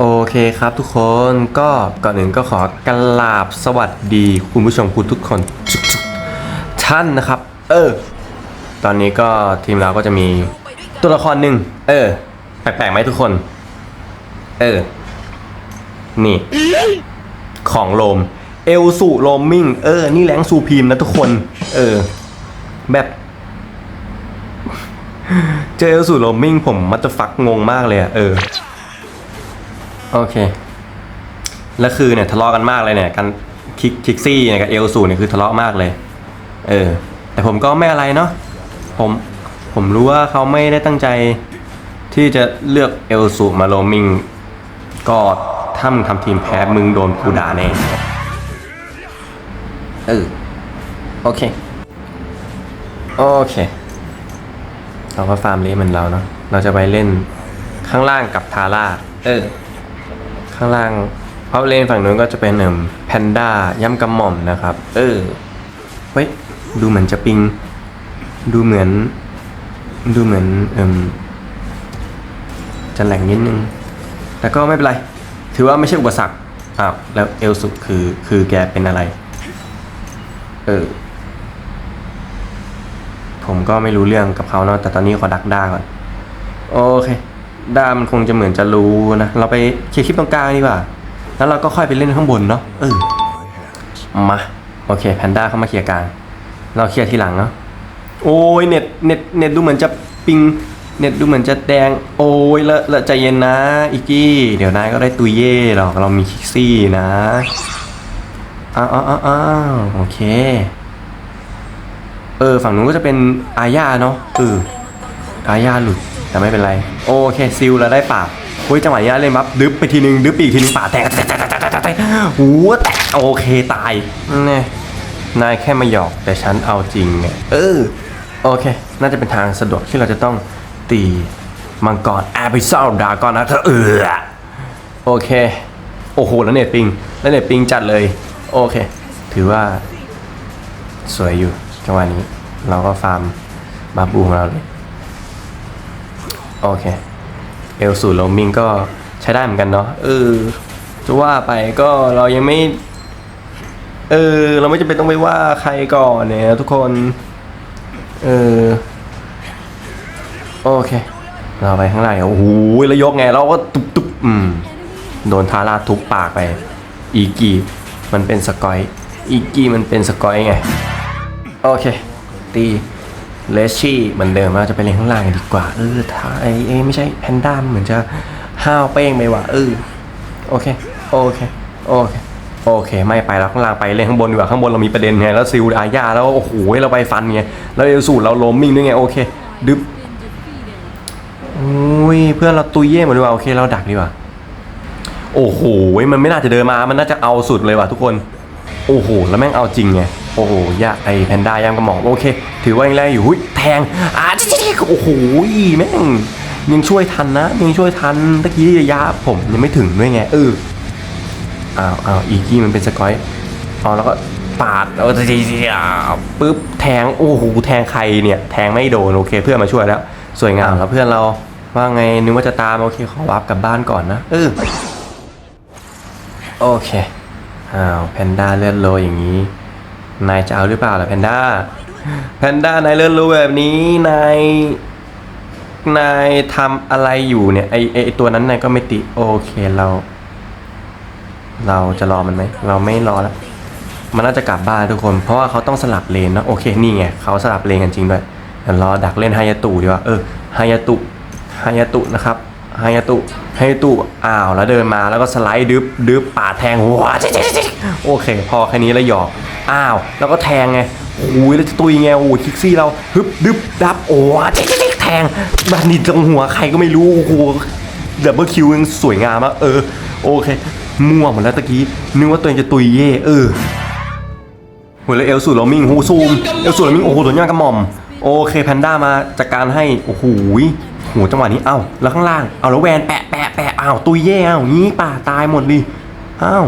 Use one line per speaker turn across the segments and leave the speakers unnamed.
โอเคครับทุกคนก็ก่อนอื่นก็ขอกราบสวัสดีคุณผู้ชมคุณทุกคนท่านนะครับ เออ ตอนนี้ก็ทีมเราก็จะมีตัวละครหนึ่งเออ แปลกๆไหมทุกคน เออ นี่ ของโลม เอลสูโลมมิงเออ นี่แรงซูพีมนะทุกคน เออ แบบเจอเอลสูโลมมิงผมมัตจะฟักงงมากเลยอะเออ โอเค แล้วคือเนี่ยทะเลาะกันมากเลยเนี่ยกันคิกคิกซี่เนี่ยกับเอลสูเนี่ยคือทะเลาะมากเลย เออ แต่ผมก็ไม่อะไรเนาะผมผมรู้ว่าเขาไม่ได้ตั้งใจที่จะเลือกเอลสูมาโรมมิง ก็ถ้ามึงทำทีมแพ้มึงโดนกูด่าแน่เออโอเค โอเค เราก็ฟาร์มเละเหมือนเราเนาะเราจะไปเล่นข้างล่างกับทาร่า เออ ข้างล่างเพราะเลนฝั่งนู้นก็จะเป็นเอ่มแพนด้าย่ำกระหม่อมนะครับ เออเฮ้ยดูเหมือนจะปิง ดูเหมือน ดูเหมือนเอ่มจะแหลงนิดนึง แต่ก็ไม่เป็นไร ถือว่าไม่ใช่อุปสรรคอ้าวแล้วเอลสุคือคือแกเป็นอะไร เออ ผมก็ไม่รู้เรื่องกับเขาเนาะแต่ตอนนี้ขอดักด้าก่อน โอเค ด้ามันคงจะเหมือนจะรู้นะ เราไปเคลียร์คลิปตรงกลางดีกว่า แล้วเราก็ค่อยไปเล่นข้างบนเนาะเออมาโอเคแพนด้าเข้ามาเคลียร์กลางเราเคลียร์ทีหลังเนาะโอ้ยเน็ตเน็ตเน็ตดูเหมือนจะปิงเน็ตดูเหมือนจะแดง โอ้ยละละใจเย็นนะอีกกี้ เดี๋ยวนายก็ได้ตุยเย่หรอกเรามีคิกซี่นะอ้าอ้าวอ้าวอ้าวโอเค เออ ฝั่งนู้นก็จะเป็นอาญาเนาะเอออาญาหลุด แต่ไม่เป็นไร โอเคซิลเราได้ปากเฮ้ยจังหวะนี้เล่นมับดึบไปทีนึงดึบไปอีกทีนึงป่าแตกแตกแตกแตกแตกแตกหัวแตกโอเคตายเนี่ยนายแค่มาหยอกแต่ฉันเอาจริงเนี่ยเออโอเค น่าจะเป็นทางสะดวกที่เราจะต้องตีมังกรแอปิซอลดากอนนะเธอเออโอเค โอ้โหแล้วเน็ตปิงแล้วเน็ตปิงจัดเลย โอเค ถือว่า สวยอยู่จังหวะนี้ เราก็ฟาร์มบาบูของเราเลย โอเคเอลสูโรมมิงก็ใช้ได้เหมือนกันเนาะเออจะว่าไปก็เรายังไม่เออเราไม่จำเป็นต้องไปว่าใครก่อนเนี่ยทุกคนเออโอเค เราไปข้างในโอ้โหแล้วยกไงเราก็ตุบตุบอืมโดนทาราทุบปากไป อีกีมันเป็นสกอย อีกีมันเป็นสกอยไง โอเค ตี เลชชี่เหมือนเดิมเราจะไปเล่นข้างล่างกันดีกว่า เออถ้าไอเอยไม่ใช่แพนด้าเหมือนจะห้าวเป้งไปว่ะเออโอเคโอเคโอเคโอเค ไม่ไปแล้วข้างล่างไปเล่นข้างบนดีกว่าข้างบนเรามีประเด็นไงแล้วซิลอาญาแล้วโอ้โหเราไปฟันไงแล้วเอลสูตรเราล้มมิ่งด้วยไงโอเคดึบโอ้ยเพื่อนเราตุยเย่หมดดีกว่าโอเคเราดักดีกว่าโอ้โหมันไม่น่าจะเดินมามันน่าจะเอาสุดเลยว่ะทุกคน โอ้โห แล้วแม่งเอาจริงไง โอ้โหยาไอแพนด้าย่างกระหม่อมโอเค ถือว่ายังแรงอยู่หุยแทงอ่าจิ๊กโอ้โหแม่งยังช่วยทันนะ ยังช่วยทันตะกี้ระยะผมยังไม่ถึงด้วยไงเอออ้าวอ้าวอีกี้มันเป็นสกอยอ๋อแล้วก็ปาดแล้วก็จีจีอ่าปุ๊บแทงโอ้โหแทงใครเนี่ย แทงไม่โดนโอเค เพื่อนมาช่วยแล้ว สวยงามแล้วเพื่อนเราว่าไงนึกว่าจะตามโอเคขอวับกลับบ้านก่อนนะเออโอเค อ้าวแพนด้าเลื่อนโลอย่างนี้ นายจะเอาหรือเปล่าล่ะแพนด้า แพนด้านายเลื่อนโลแบบนี้นายนายทำอะไรอยู่เนี่ยไอไอตัวนั้นนายก็ไม่ติโอเคเรา เราจะรอมันไหมเราไม่รอแล้วมันน่าจะกลับบ้านทุกคน เพราะว่าเขาต้องสลับเลนนะโอเคนี่ไงเขาสลับเลนกันจริงด้วยเดี๋ยวรอดักเล่นไฮยาตุดีกว่าเออไฮยาตุไฮยาตุนะครับ ไฮยาตุไฮยาตุอ้าวแล้วเดินมาแล้วก็สไลด์ดึบดึบปาดแทงว้าจิ๊กจิ๊กโอเค พอแค่นี้แล้วหยอกอ้าว แล้วก็แทงไงโอ้ยแล้วจะตุยไงโอ้ยคิกซี่เราฮึบดึบดับโอ้ยจิ๊กจิ๊กแทงบันนี่ตรงหัวใครก็ไม่รู้โอ้โหดับเบิลคิวยังสวยงามมากเออ โอเค มั่วหมดแล้วตะกี้นึกว่าตัวเองจะตุยเย่เออโหแล้วเอลสูตรโรมิงโหซูมเอลสูตรโรมิงโอ้โหโดนย่างกระหม่อมโอเคแพนด้ามาจัดการให้โอ้โห โหจังหวะนี้เอ้าแล้วข้างล่างเอาแล้วแวนแปะแปะแปะอ้าวตุยเย่เอ้างี้ป่าตายหมดดิอ้าว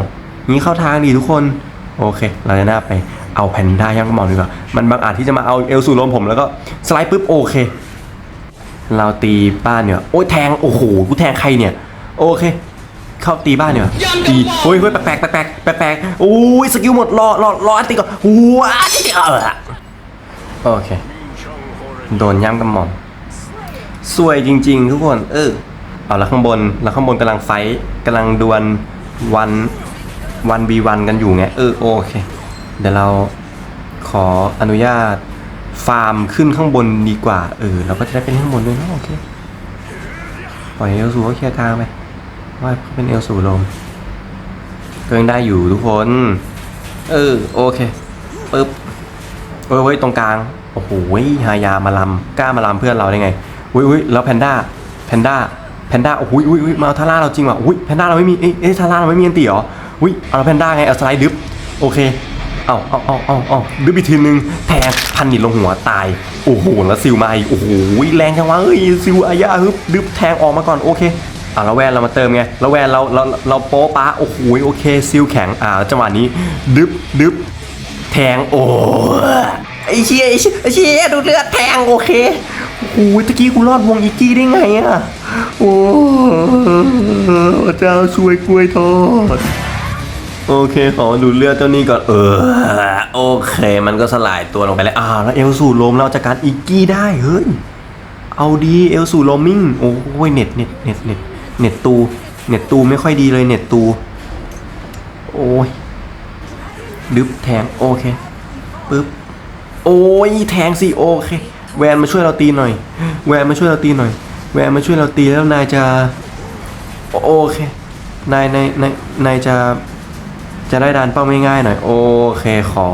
งี้เข้าทางดีทุกคนโอเค เราจะหน้าไปเอาแพนด้าย่างกระหม่อมดีกว่ามันบางอาจที่จะมาเอาเอลสูตรโรมผมแล้วก็สไลด์ปุ๊บโอเค เราตีบ้านเนี่ยโอ้ยแทงโอ้โหกูแทงใครเนี่ย โอเค เข้าตีบ้านเนี่ยตีเฮ้ยเฮ้ยแปลกแปลกแปลกแปลกแปลกแปลกโอ้ยสกิลหมดรอรอรออันตีก่อนว้าเออโอเคโดนย้ำกำหม่อม สวยจริง ๆ ทุกคน เออ เอาแล้วข้างบน แล้วข้างบนกำลังไฟกำลังดวลวันวันบีวันกันอยู่ไง เออโอเค เดี๋ยวเราขออนุญาตฟาร์มขึ้นข้างบนดีกว่า เออ เราก็จะได้เป็นข้างบนด้วยนะโอเค ปล่อยเอลสูก็เคลียร์ทางไปว่าเขาเป็นเอลสูลมก็ยังได้อยู่ทุกคน เออโอเคปึ๊บเอ้ยเว้ยตรงกลาง โอ้โหฮายามาลำกล้ามาลำเพื่อนเราได้ไง อุ้ยอุ้ยแล้วแพนด้าแพนด้าแพนด้าโอ้โหอุ้ยอุ้ยมาเอาทาร่าเราจริงว่ะอุ้ยแพนด้าเราไม่มีเอ๊ะเอ๊ะทาร่าเราไม่มีอันตีเหรออุ้ยเอาแพนด้าไงเอาสไลด์ดึบโอเคเอาเอาเอาเอาเอาดึบอีกทีนึงแทงพันนิดลงหัวตายโอ้โหแล้วซิลมาอีกโอ้โหแรงจังวะเอ้ยซิลอายาฮึบดึบแทงออกมาก่อนโอเคอ่าแล้วแวนเรามาเติมไงแล้วแวนเราเราเราโป๊ะปะโอ้โหโอเคซิลแข็งอ่าจังหวะนี้ดึบดึบแทงโอ้ไอเชี่ยไอเชี่ยไอเชี่ยดูเลือดแทงโอเค โอ้ยตะกี้กูรอดวงอีกกี้ได้ไงอะโอ้เจ้าช่วยกล้วยทอดโอเค ขอดูเลือดเจ้านี้ก่อน เออ โอเค มันก็สลายตัวลงไปแล้วอ้าแล้วเอลสูลมเราจัดการอีกกี้ได้ เฮ้ย เอาดีเอลสูโรมมิ่ง โอ้ยเน็ตเน็ตเน็ตเน็ตเน็ตตู เน็ตตูไม่ค่อยดีเลยเน็ตตู โอ้ยดึบแทง โอเคปึ๊บ โอ้ยแทงสิโอเค แวนมาช่วยเราตีหน่อย แวนมาช่วยเราตีหน่อย แวนมาช่วยเราตีแล้วนายจะ โอเคนายนายนายนายจะจะได้ดันเป้าง่ายๆหน่อยโอเคขอ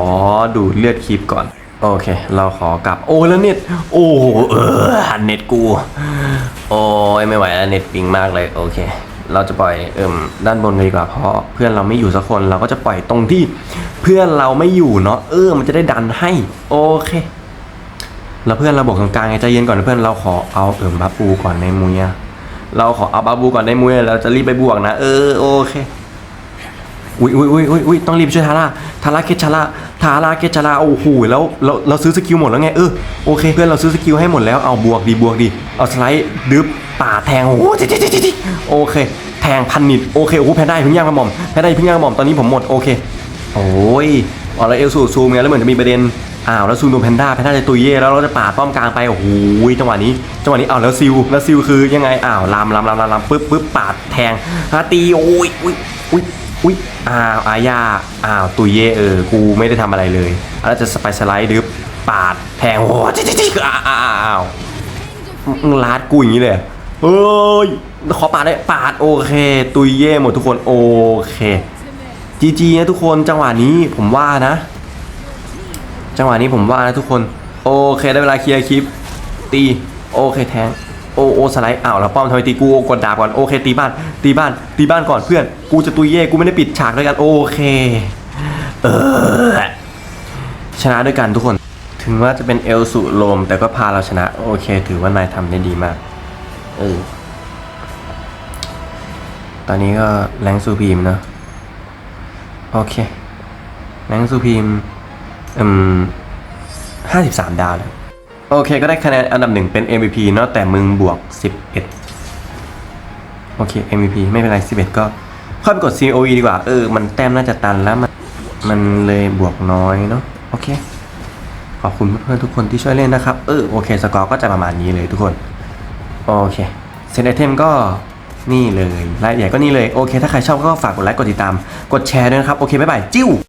ดูเลือดคลิปก่อน โอเค เราขอกลับ โอ้แล้วเน็ตโอ้เออเน็ตกู โอ้ยไม่ไหวแล้วเน็ตปิงมากเลยโอเค เราจะปล่อยเอิ่มด้านบนเลยดีกว่าเพราะเพื่อนเราไม่อยู่สักคนเราก็จะปล่อยตรงที่เพื่อนเราไม่อยู่เนาะเออมันจะได้ดันให้ โอเค แล้วเพื่อนเราบอกตรงกลางไงใจเย็นก่อนเพื่อนเราขอเอาเอิมบาบูก่อนในมุยอะเราขอเอาบาบูก่อนในมุยเราจะรีบไปบวกนะเออโอเคอุ้ยอุ้ยอุ้ยอุ้ยอุ้ยต้องรีบช่วยทาร่าทาร่าเคชาร่าทาร่าเคชาร่าโอ้โหแล้วเราเราซื้อสกิลหมดแล้วไงเออโอเคเพื่อนเราซื้อสกิลให้หมดแล้วเอาบวกดีบวกดีเอาสไลด์ดึบป่าแทงโอ้โหจิ๊ดจิ๊ดโอเค แทงพันนิดโอเคโอ้โหแพนได้เพิ่งย่างกระหม่อมแพนได้เพิ่งย่างกระหม่อมตอนนี้ผมหมดโอเคโอ้ยเอาแล้วเอลซูซูมไงแล้วเหมือนจะมีประเด็น อ้าวแล้วซูมโดนแพนด้าแพนด้าจะตุยเย่แล้วเราจะปาดป้อมกลางไปโอ้โหจังหวะนี้จังหวะนี้อ้าวแล้วซิลแล้วซิลคือยังไงอ้าวลามลามลามลามปึ๊บปึ๊บปาดแทงฮาตีโอ้ยอุ้ยอุ้ยอุ้ยอ้าวอาญาอ้าวตุยเย่เออกูไม่ได้ทำอะไรเลยแล้วจะสไปสไลด์ดึบปาดแทงโอ้จิ๊จิ๊กจิ๊อ้าวอ้าวอ้าวลาดกูอย่างนี้เลยเฮ้ยขอปาดได้ปาดโอเค ตุยเย่หมดทุกคนโอเคจีจีนะทุกคนจังหวะนี้ผมว่านะ จังหวะนี้ผมว่านะทุกคน โอเคได้เวลาเคลียร์คลิป ตีโอเคแทงโอโอสไลด์อ้าวแล้วป้อมทำไมตีกูกดดาบก่อนโอเค ตีบ้าน ตีบ้าน ตีบ้านก่อนเพื่อน กูจะตุยเย่กูไม่ได้ปิดฉากด้วยกันโอเค เออชนะด้วยกันทุกคน ถึงว่าจะเป็นเอลสุโลม แต่ก็พาเราชนะ โอเค ถือว่านายทำได้ดีมากเออตอนนี้ก็แรงซูพีมเนอะโอเคแรงซูพีม อืมห้าสิบสามดาวเลยโอเคก็ได้คะแนนอันดับหนึ่งเป็น MVP เนาะแต่มึงบวก 11 โอเค MVP ไม่เป็นไร 11 ก็ค่อยไปกด COE ดีกว่า เออ มันแต้มน่าจะตันแล้ว มันมันเลยบวกน้อยเนาะโอเค ขอบคุณเพื่อนๆทุกคนที่ช่วยเล่นนะครับ เออ โอเค สกอร์ก็จะประมาณนี้เลยทุกคน โอเคเซนไอเทมก็นี่เลยรายละเอียดก็นี่เลย โอเค ถ้าใครชอบก็ฝากกดไลค์กดติดตาม กดแชร์ด้วยนะครับ โอเคบ๊ายบาย จิ้ว